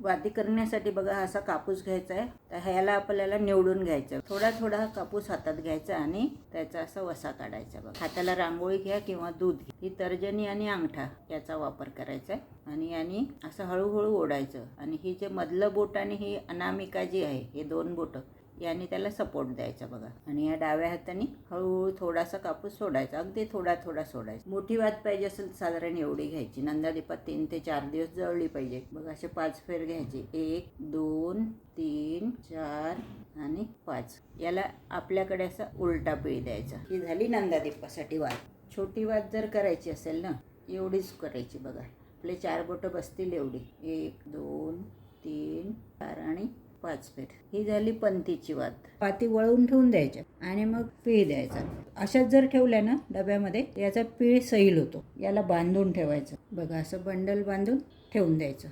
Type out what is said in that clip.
वाती करण्यासाठी बघा असा कापूस घ्यायचा आहे. तर ह्याला आपल्याला निवडून घ्यायचं. थोडा थोडा कापूस हातात घ्यायचा आणि त्याचा असा वसा काढायचा बघा. हाताला रांगोळी घ्या किंवा दूध घ्या. ही तर्जनी आणि अंगठा याचा वापर करायचा आहे. आणि याने असं हळूहळू ओढायचं. आणि ही जे मधलं बोट आणि ही अनामिका जी आहे हे दोन बोटं याने त्याला सपोर्ट द्यायचा बघा. आणि या डाव्या हाताने हळूहळू थोडासा कापूस सोडायचा. अगदी थोडा थोडा सोडायचा. मोठी वात पाहिजे असेल साधारण एवढी घ्यायची. नंदादीपात तीन ते चार दिवस जळली पाहिजे. बघा असे पाच फेर घ्यायचे. एक दोन तीन चार आणि पाच. याला आपल्याकडे असा उलटा पिळी द्यायचा. ही झाली नंदादीपासाठी वात. छोटी वात जर करायची असेल ना एवढीच करायची बघा. आपले चार बोटं बसतील एवढी. एक दोन पाच फेर ही झाली पंतीची वात. पाती वळवून ठेवून द्यायच्या आणि मग पीळ द्यायचा. अशाच जर ठेवल्या ना डब्यामध्ये याचा पीळ सैल होतो. याला बांधून ठेवायचं. बघा असं बंडल बांधून ठेवून द्यायचं.